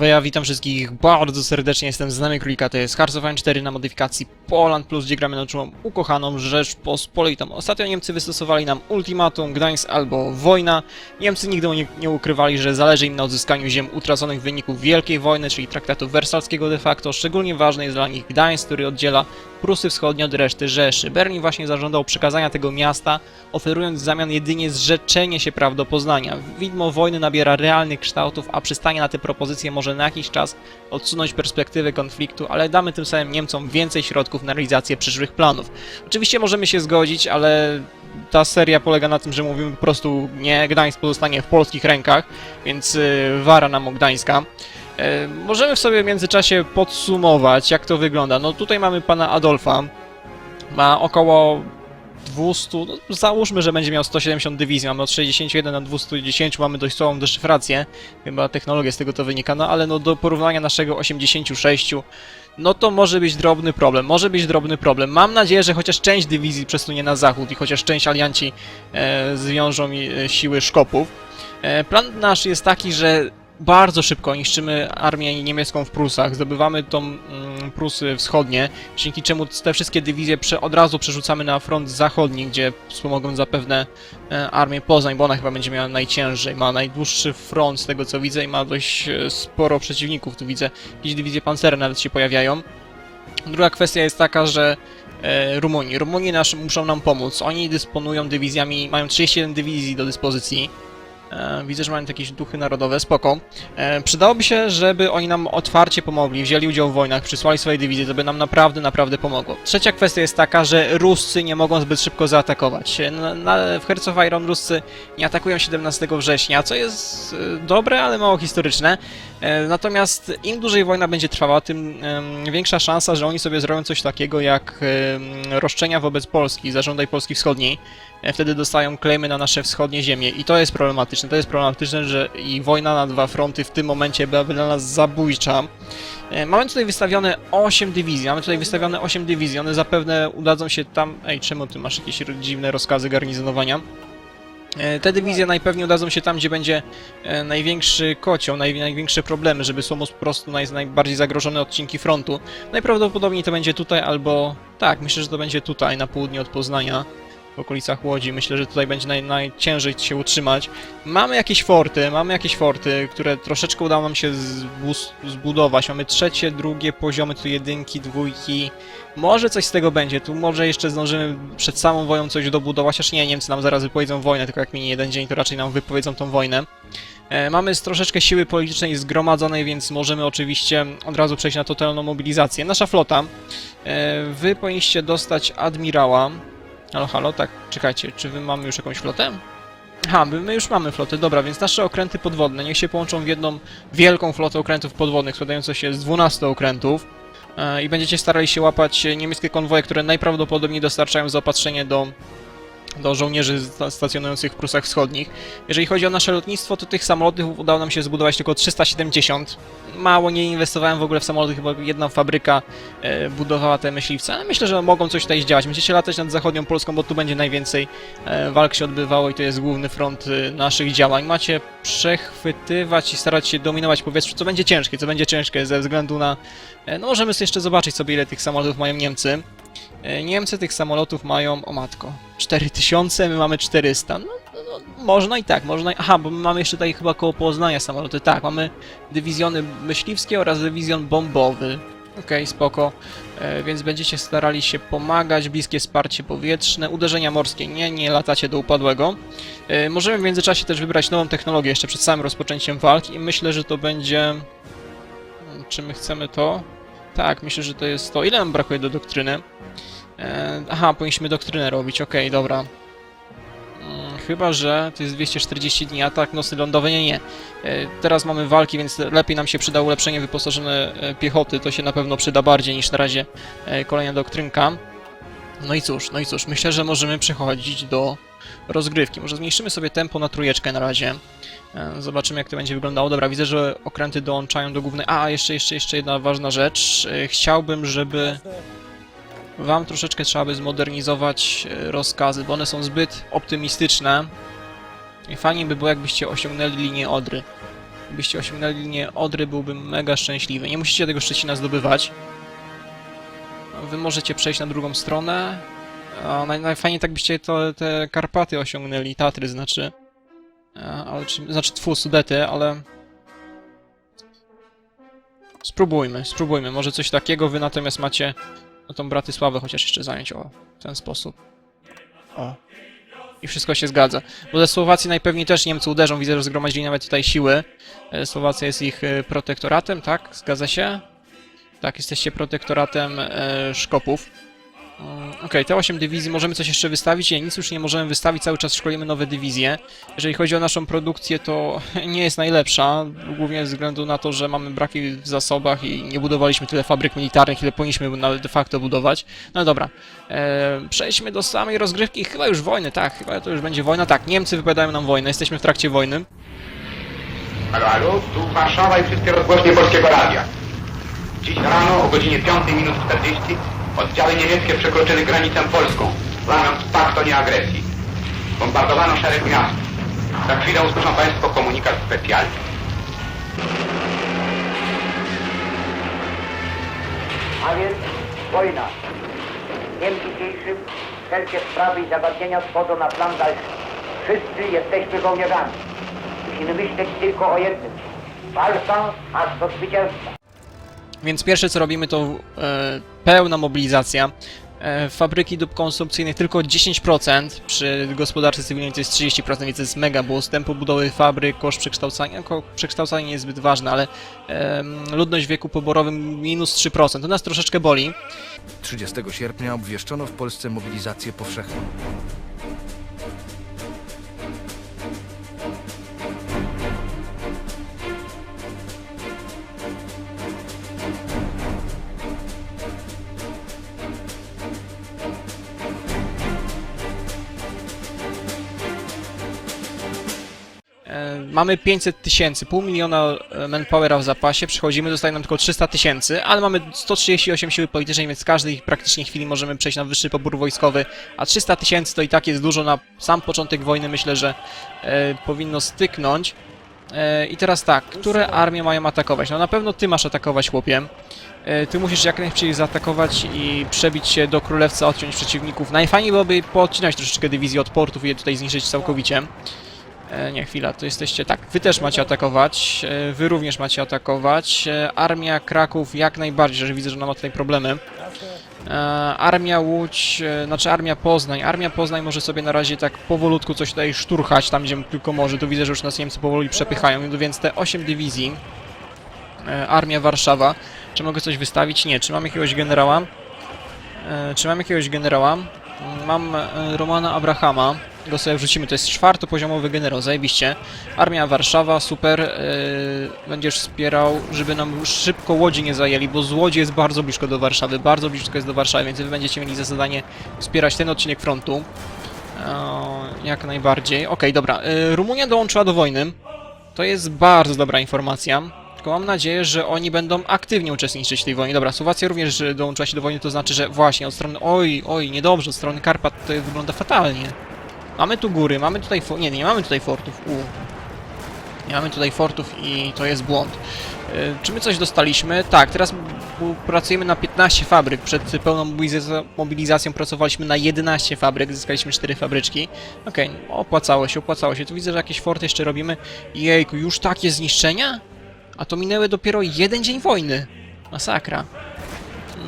Ja witam wszystkich bardzo serdecznie, jestem znany królika, to jest Hearts of Iron 4 na modyfikacji Poland Plus, gdzie gramy naszą ukochaną Rzeczpospolitą. Ostatnio Niemcy wystosowali nam ultimatum, Gdańsk albo wojna. Niemcy nigdy nie, nie ukrywali, że zależy im na odzyskaniu ziem utraconych w wyniku Wielkiej Wojny, czyli traktatu wersalskiego de facto. Szczególnie ważny jest dla nich Gdańsk, który oddziela Prusy Wschodnie od reszty Rzeszy. Berlin właśnie zażądał przekazania tego miasta, oferując w zamian jedynie zrzeczenie się praw do Poznania. Widmo wojny nabiera realnych kształtów, a przystanie na te propozycje może na jakiś czas odsunąć perspektywę konfliktu, ale damy tym samym Niemcom więcej środków na realizację przyszłych planów. Oczywiście możemy się zgodzić, ale ta seria polega na tym, że mówimy po prostu nie, Gdańsk pozostanie w polskich rękach, więc yy, wara nam o Gdańska. E, Możemy sobie w międzyczasie podsumować, jak to wygląda. No tutaj mamy pana Adolfa. Ma około 200, no załóżmy, że będzie miał 170 dywizji, mamy od 61 do 210, mamy dość słabą deszyfrację, chyba technologię z tego to wynika, no ale no do porównania naszego 86, no to może być drobny problem, może być drobny problem. Mam nadzieję, że chociaż część dywizji przesunie na zachód i chociaż część alianci e, zwiążą e, siły Szkopów. E, plan nasz jest taki, że bardzo szybko niszczymy armię niemiecką w Prusach, zdobywamy tą mm, Prusy wschodnie, dzięki czemu te wszystkie dywizje prze, od razu przerzucamy na front zachodni, gdzie wspomogą zapewne e, armię Poznań, bo ona chyba będzie miała najciężej, ma najdłuższy front z tego co widzę i ma dość e, sporo przeciwników, tu widzę jakieś dywizje pancerne nawet się pojawiają. Druga kwestia jest taka, że e, Rumunii. Rumunii nasz, muszą nam pomóc. Oni dysponują dywizjami, mają 31 dywizji do dyspozycji. E, widzę, że mają jakieś duchy narodowe, spoko. E, przydałoby się, żeby oni nam otwarcie pomogli, wzięli udział w wojnach, przysłali swoje dywizje, to by nam naprawdę, naprawdę pomogło. Trzecia kwestia jest taka, że Ruscy nie mogą zbyt szybko zaatakować. E, Na, na, w Hearts of Iron Ruscy nie atakują 17 września, co jest dobre, ale mało historyczne. E, Natomiast im dłużej wojna będzie trwała, tym większa szansa, że oni sobie zrobią coś takiego jak roszczenia wobec Polski, zażądaj Polski Wschodniej. E, Wtedy dostają klejmy na nasze wschodnie ziemie i to jest problematyczne. To jest problematyczne, że i wojna na dwa fronty w tym momencie byłaby dla nas zabójcza. E, Mamy tutaj wystawione 8 dywizji, mamy tutaj wystawione 8 dywizji, one zapewne udadzą się tam... Ej, czemu ty masz jakieś dziwne rozkazy garnizonowania? E, Te dywizje najpewniej udadzą się tam, gdzie będzie e, największy kocioł, naj, największe problemy, żeby są po prostu naj, najbardziej zagrożone odcinki frontu. Najprawdopodobniej to będzie tutaj albo... Tak, myślę, że to będzie tutaj, na południe od Poznania, w okolicach Łodzi. Myślę, że tutaj będzie naj, najciężej się utrzymać. Mamy jakieś forty, mamy jakieś forty, które troszeczkę udało nam się zbudować. Mamy trzecie, drugie poziomy, tu jedynki, dwójki. Może coś z tego będzie, tu może jeszcze zdążymy przed samą wojną coś dobudować, aż nie, Niemcy nam zaraz wypowiedzą wojnę, tylko jak minie jeden dzień, to raczej nam wypowiedzą tą wojnę. E, mamy troszeczkę siły politycznej zgromadzonej, więc możemy oczywiście od razu przejść na totalną mobilizację. Nasza flota, e, wy powinniście dostać admirała. Halo, halo, tak, czekajcie, czy wy mamy już jakąś flotę? Aha, my, my już mamy flotę, dobra, więc nasze okręty podwodne niech się połączą w jedną wielką flotę okrętów podwodnych, składającą się z 12 okrętów e, i będziecie starali się łapać e, niemieckie konwoje, które najprawdopodobniej dostarczają zaopatrzenie do, do żołnierzy sta- stacjonujących w Prusach Wschodnich. Jeżeli chodzi o nasze lotnictwo, to tych samolotów udało nam się zbudować tylko 370. Mało nie inwestowałem w ogóle w samoloty, chyba jedna fabryka e, budowała te myśliwce, ale myślę, że mogą coś tutaj zdziałać. Będziecie latać nad zachodnią Polską, bo tu będzie najwięcej e, walk się odbywało i to jest główny front e, naszych działań. Macie przechwytywać i starać się dominować powietrze, co będzie ciężkie, co będzie ciężkie ze względu na... E, no możemy jeszcze zobaczyć sobie, ile tych samolotów mają Niemcy. E, Niemcy tych samolotów mają, o matko, 4000, my mamy 400. No, no, no można i tak, można. i- Aha, bo my mamy jeszcze tutaj chyba koło Poznania samoloty. Tak, mamy dywizjony myśliwskie oraz dywizjon bombowy. Okej, spoko. E, więc będziecie starali się pomagać, bliskie wsparcie powietrzne, uderzenia morskie nie, nie latacie do upadłego. E, możemy w międzyczasie też wybrać nową technologię jeszcze przed samym rozpoczęciem walki i myślę, że to będzie... Hmm, Czy my chcemy to? Tak, myślę, że to jest to. Ile nam brakuje do doktryny? E, aha, powinniśmy doktrynę robić, okej, dobra. Mm, Chyba, że to jest 240 dni, atak nosy lądowe, nie, nie. E, Teraz mamy walki, więc lepiej nam się przyda ulepszenie wyposażone e, piechoty, to się na pewno przyda bardziej niż na razie e, kolejna doktrynka. No i cóż, no i cóż, myślę, że możemy przechodzić do rozgrywki. Może zmniejszymy sobie tempo na trójeczkę na razie. E, Zobaczymy jak to będzie wyglądało. Dobra, widzę, że okręty dołączają do głównej... A, jeszcze, jeszcze, jeszcze jedna ważna rzecz. E, Chciałbym, żeby wam troszeczkę trzeba by zmodernizować e, rozkazy, bo one są zbyt optymistyczne. I fajnie by było, jakbyście osiągnęli linię Odry. Gdybyście osiągnęli linię Odry, byłbym mega szczęśliwy. Nie musicie tego Szczecina zdobywać. Wy możecie przejść na drugą stronę. A naj, najfajniej tak byście to, te Karpaty osiągnęli, Tatry znaczy. A, ale czy, znaczy tfu, Sudety, ale... Spróbujmy, spróbujmy. Może coś takiego wy natomiast macie no tą Bratysławę chociaż jeszcze zająć, o, w ten sposób. O. I wszystko się zgadza. Bo ze Słowacji najpewniej też Niemcy uderzą, widzę, że zgromadzili nawet tutaj siły. E, Słowacja jest ich e, protektoratem, tak? Zgadza się? Tak, jesteście protektoratem e, Szkopów. Mm, Okej, te 8 dywizji, możemy coś jeszcze wystawić? Nie, nic już nie możemy wystawić, cały czas szkolimy nowe dywizje. Jeżeli chodzi o naszą produkcję, to nie jest najlepsza, głównie ze względu na to, że mamy braki w zasobach i nie budowaliśmy tyle fabryk militarnych, ile powinniśmy de facto budować. No dobra, e, przejdźmy do samej rozgrywki, chyba już wojny, tak, chyba to już będzie wojna, tak, Niemcy wypowiadają nam wojnę, jesteśmy w trakcie wojny. Halo, halo, tu Warszawa i wszystkie rozgłośnie Polskiego Radia. Dziś rano o godzinie 5 minut 40 oddziały niemieckie przekroczyły granicę polską, łamiąc pakt o nieagresji. Bombardowano szereg miast. Za chwilę usłyszą Państwo komunikat specjalny. A więc wojna. Dniem dzisiejszym wszelkie sprawy i zagadnienia schodzą na plan dalszy. Wszyscy jesteśmy żołnierzami. Musimy myśleć tylko o jednym. Walka aż do zwycięstwa. Więc pierwsze co robimy to e, pełna mobilizacja. E, fabryki dóbr konsumpcyjnych tylko 10%, przy gospodarce cywilnej to jest 30%, więc to jest mega boost. Tempo budowy fabryk, koszt przekształcania, ko- przekształcanie nie jest zbyt ważne, ale em, ludność w wieku poborowym minus 3%. To nas troszeczkę boli. 30 sierpnia obwieszczono w Polsce mobilizację powszechną. Mamy 500 tysięcy, pół miliona e, manpowera w zapasie, przychodzimy, zostaje nam tylko 300 tysięcy, ale mamy 138 siły politycznej, więc każdej praktycznie chwili możemy przejść na wyższy pobór wojskowy, a 300 tysięcy to i tak jest dużo na sam początek wojny, myślę, że e, powinno styknąć. E, I teraz tak, które armie mają atakować? No na pewno ty masz atakować, chłopie. E, Ty musisz jak najszybciej zaatakować i przebić się do królewca, odciąć przeciwników. Najfajniej byłoby poodcinać troszeczkę dywizji od portów i je tutaj zniszczyć całkowicie. E, nie, chwila, to jesteście... Tak, wy też macie atakować, e, wy również macie atakować. E, armia Kraków jak najbardziej, że widzę, że ona ma tutaj problemy. Armia Łódź, znaczy armia Poznań. Armia Poznań może sobie na razie tak powolutku coś tutaj szturchać, tam gdzie tylko może. Tu widzę, że już nas Niemcy powoli przepychają, więc te 8 dywizji. Armia Warszawa. Czy mogę coś wystawić? Nie. Czy mam jakiegoś generała? Czy mam jakiegoś generała? Mam e, Romana Abrahama. Go sobie wrzucimy. To jest czwartopoziomowy generał. Zajebiście. Armia Warszawa, super. e, będziesz wspierał, żeby nam szybko Łodzi nie zajęli, bo z Łodzi jest bardzo blisko do Warszawy. Bardzo blisko jest do Warszawy, więc wy będziecie mieli za zadanie wspierać ten odcinek frontu. E, jak najbardziej. Okej, dobra. E, Rumunia dołączyła do wojny. To jest bardzo dobra informacja. Tylko mam nadzieję, że oni będą aktywnie uczestniczyć w tej wojnie. Dobra, Słowacja również dołączyła się do wojny, to znaczy, że właśnie od strony... Oj, oj, niedobrze, od strony Karpat to wygląda fatalnie. Mamy tu góry, mamy tutaj... fo- Nie, nie mamy tutaj fortów. U. Nie mamy tutaj fortów i to jest błąd. Yy, czy my coś dostaliśmy? Tak, teraz pracujemy na 15 fabryk. Przed pełną mobiliza- mobilizacją pracowaliśmy na 11 fabryk, zyskaliśmy 4 fabryczki. Okej, opłacało się, opłacało się. Tu widzę, że jakieś forty jeszcze robimy. Jejku, już takie zniszczenia? A to minęły dopiero jeden dzień wojny. Masakra.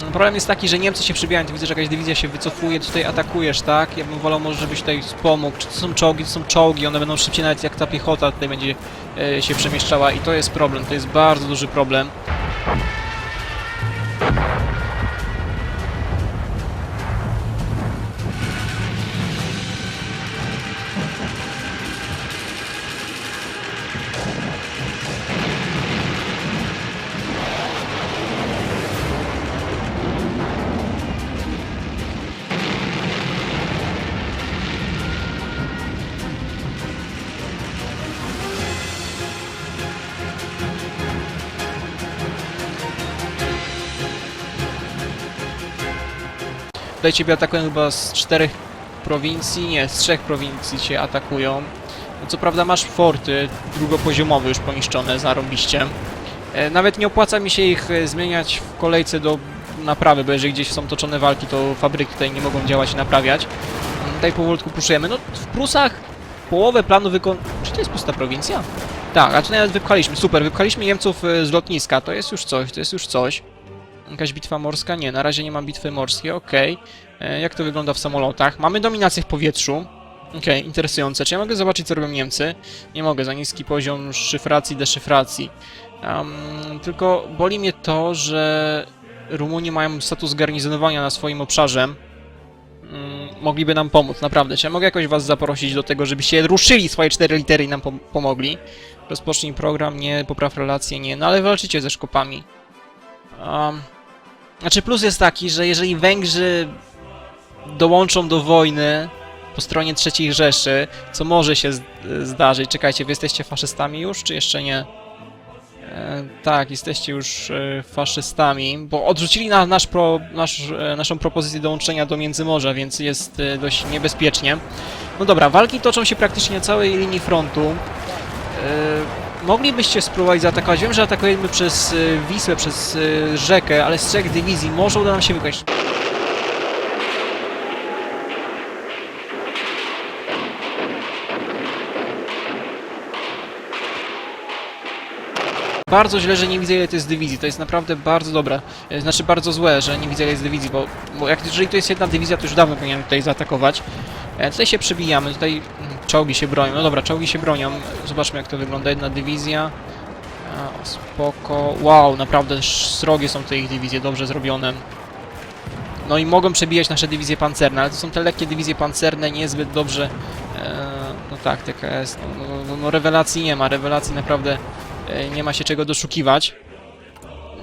Mm, Problem jest taki, że Niemcy się przybijają, tu widzę, że jakaś dywizja się wycofuje, tutaj atakujesz, tak? Ja bym wolał może, żebyś tutaj wspomógł. Czy to są czołgi? To są czołgi, one będą szybciej nawet jak ta piechota tutaj będzie e, się przemieszczała i to jest problem, to jest bardzo duży problem. Tutaj ciebie atakują chyba z czterech prowincji, nie, z trzech prowincji cię atakują. Co prawda masz forty drugopoziomowe już poniszczone, zarąbiście. E, Nawet nie opłaca mi się ich e, zmieniać w kolejce do naprawy, bo jeżeli gdzieś są toczone walki, to fabryki tutaj nie mogą działać i naprawiać. Mm, Tutaj powolutku puszujemy. No w Prusach połowę planu wykon... Czy to jest pusta prowincja? Tak, a tutaj nawet wypchaliśmy, super, wypchaliśmy Niemców e, z lotniska, to jest już coś, to jest już coś. Jakaś bitwa morska? Nie, na razie nie mam bitwy morskiej, okej. E, Jak to wygląda w samolotach? Mamy dominację w powietrzu. Okej, interesujące. Czy ja mogę zobaczyć, co robią Niemcy? Nie mogę, za niski poziom szyfracji, deszyfracji. Em, tylko boli mnie to, że Rumuni mają status garnizonowania na swoim obszarze. Mm, mogliby nam pomóc, naprawdę. Czy ja mogę jakoś was zaprosić do tego, żebyście ruszyli swoje cztery litery i nam pom- pomogli? Rozpocznij program, nie, popraw relacje, nie, no ale walczycie ze szkopami. Um, znaczy plus jest taki, że jeżeli Węgrzy dołączą do wojny po stronie III Rzeszy, co może się zdarzyć, czekajcie, wy jesteście faszystami już, czy jeszcze nie? E, tak, jesteście już e, faszystami, bo odrzucili na, nasz pro, nasz, e, naszą propozycję dołączenia do Międzymorza, więc jest e, dość niebezpiecznie. No dobra, walki toczą się praktycznie na całej linii frontu. E, moglibyście spróbować zaatakować. Wiem, że atakujemy przez e, Wisłę, przez e, rzekę, ale z trzech dywizji może uda nam się wykonać. Bardzo źle, że nie widzę ile to jest dywizji. To jest naprawdę bardzo dobre. E, Znaczy bardzo złe, że nie widzę ile jest dywizji, bo, bo jak, jeżeli to jest jedna dywizja, to już dawno powinienem tutaj zaatakować. Tutaj się przebijamy, tutaj czołgi się bronią. No dobra, czołgi się bronią. Zobaczmy jak to wygląda. Jedna dywizja. A, spoko. Wow, naprawdę srogie są te ich dywizje, dobrze zrobione. No i mogą przebijać nasze dywizje pancerne, ale to są te lekkie dywizje pancerne, niezbyt dobrze... E, no tak, TKS, no, no, no, no rewelacji nie ma, rewelacji naprawdę e, nie ma się czego doszukiwać.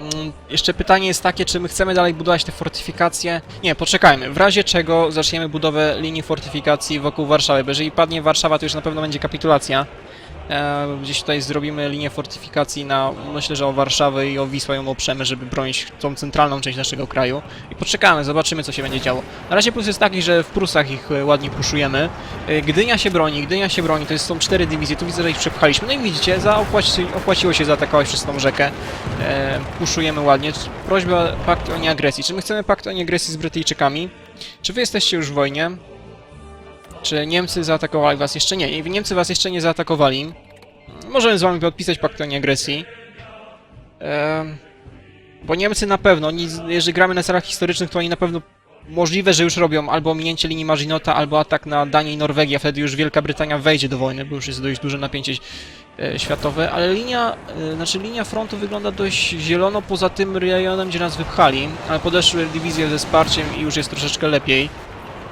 Mm, Jeszcze pytanie jest takie, czy my chcemy dalej budować te fortyfikacje? Nie, poczekajmy. W razie czego zaczniemy budowę linii fortyfikacji wokół Warszawy, bo jeżeli padnie Warszawa, to już na pewno będzie kapitulacja. E, gdzieś tutaj zrobimy linię fortyfikacji na, myślę, że o Warszawę i o Wisłę ją oprzemy, żeby bronić tą centralną część naszego kraju. I poczekamy, zobaczymy, co się będzie działo. Na razie plus jest taki, że w Prusach ich e, ładnie puszujemy. E, Gdynia się broni, Gdynia się broni, to jest, są cztery dywizje, tu widzę, że ich przepchaliśmy. No i widzicie, zaopłaci, opłaciło się zaatakować przez tą rzekę. E, puszujemy ładnie. Prośba pakt o nieagresji. Czy my chcemy pakt o nieagresji z Brytyjczykami? Czy wy jesteście już w wojnie? Czy Niemcy zaatakowali was? Jeszcze nie. Niemcy was jeszcze nie zaatakowali. Możemy z wami podpisać pakt o nieagresji. Ehm, bo Niemcy na pewno, jeżeli gramy na celach historycznych, to oni na pewno możliwe, że już robią albo ominięcie linii Maginota, albo atak na Danię i Norwegię, wtedy już Wielka Brytania wejdzie do wojny, bo już jest dość duże napięcie e, światowe, ale linia, e, znaczy linia frontu wygląda dość zielono poza tym rejonem, gdzie nas wypchali, ale podeszły dywizje ze wsparciem i już jest troszeczkę lepiej.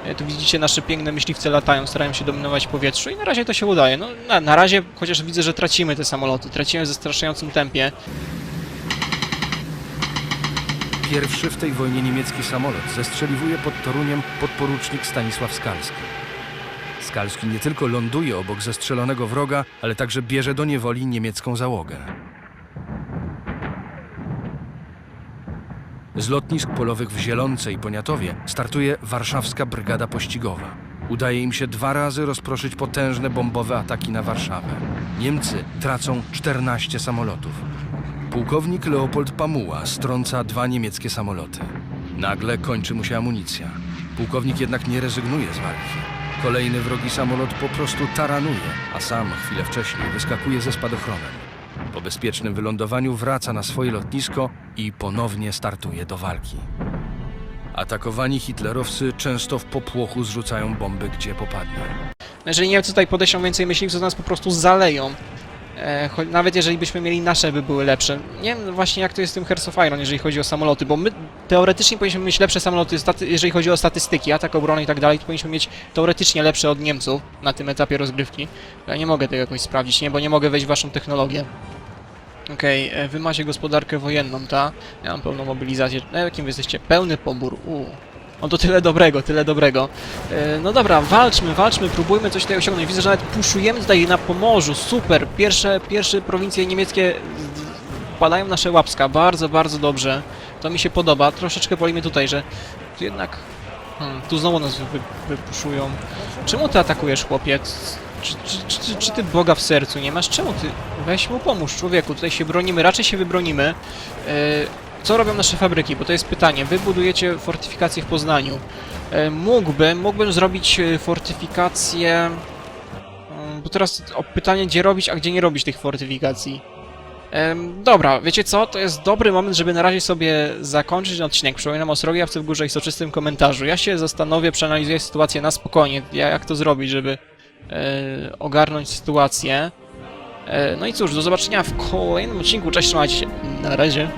E, Tu widzicie, nasze piękne myśliwce latają, starają się dominować powietrzu i na razie to się udaje. No, na, na razie, chociaż widzę, że tracimy te samoloty, tracimy w zastraszającym tempie. Pierwszy w tej wojnie niemiecki samolot zestrzeliwuje pod Toruniem podporucznik Stanisław Skalski. Skalski nie tylko ląduje obok zestrzelonego wroga, ale także bierze do niewoli niemiecką załogę. Z lotnisk polowych w Zielonce i Poniatowie startuje warszawska brygada pościgowa. Udaje im się dwa razy rozproszyć potężne bombowe ataki na Warszawę. Niemcy tracą 14 samolotów. Pułkownik Leopold Pamuła strąca dwa niemieckie samoloty. Nagle kończy mu się amunicja. Pułkownik jednak nie rezygnuje z walki. Kolejny wrogi samolot po prostu taranuje, a sam chwilę wcześniej wyskakuje ze spadochronem. Po bezpiecznym wylądowaniu wraca na swoje lotnisko i ponownie startuje do walki. Atakowani hitlerowcy często w popłochu zrzucają bomby gdzie popadnie. Jeżeli Niemcy tutaj podeślą więcej myśliwców, to nas po prostu zaleją. E, nawet jeżeli byśmy mieli nasze, by były lepsze. Nie wiem właśnie jak to jest z tym Hearts of Iron, jeżeli chodzi o samoloty, bo my teoretycznie powinniśmy mieć lepsze samoloty, jeżeli chodzi o statystyki, atak obrony i tak dalej, to powinniśmy mieć teoretycznie lepsze od Niemców na tym etapie rozgrywki. Ja nie mogę tego jakoś sprawdzić, nie, bo nie mogę wejść w waszą technologię. Okej, e, wy macie gospodarkę wojenną, ta? Ja mam pełną mobilizację. Na jakim wy jesteście? Pełny pobór. U. No to tyle dobrego, tyle dobrego. E, No dobra, walczmy, walczmy, próbujmy coś tutaj osiągnąć. Widzę, że nawet puszujemy tutaj na Pomorzu. Super, pierwsze, pierwsze prowincje niemieckie w nasze łapska. Bardzo, bardzo dobrze. To mi się podoba. Troszeczkę boli mnie tutaj, że tu jednak... Hmm, tu znowu nas wy, wypuszują. Czemu ty atakujesz, chłopiec? Czy, czy, czy, czy, ty Boga w sercu nie masz? Czemu ty? Weź mu pomóż, człowieku. Tutaj się bronimy, raczej się wybronimy. E, co robią nasze fabryki? Bo to jest pytanie. Wy budujecie fortyfikacje w Poznaniu. E, mógłbym, mógłbym zrobić e, fortyfikację... Mm, Bo teraz pytanie, gdzie robić, a gdzie nie robić tych fortyfikacji. Dobra, wiecie co? To jest dobry moment, żeby na razie sobie zakończyć odcinek. Przypominam o srogiewce w górze i soczystym komentarzu. Ja się zastanowię, przeanalizuję sytuację na spokojnie, ja- jak to zrobić, żeby e, ogarnąć sytuację. No i cóż, do zobaczenia w kolejnym odcinku. Cześć, trzymajcie się. Na razie.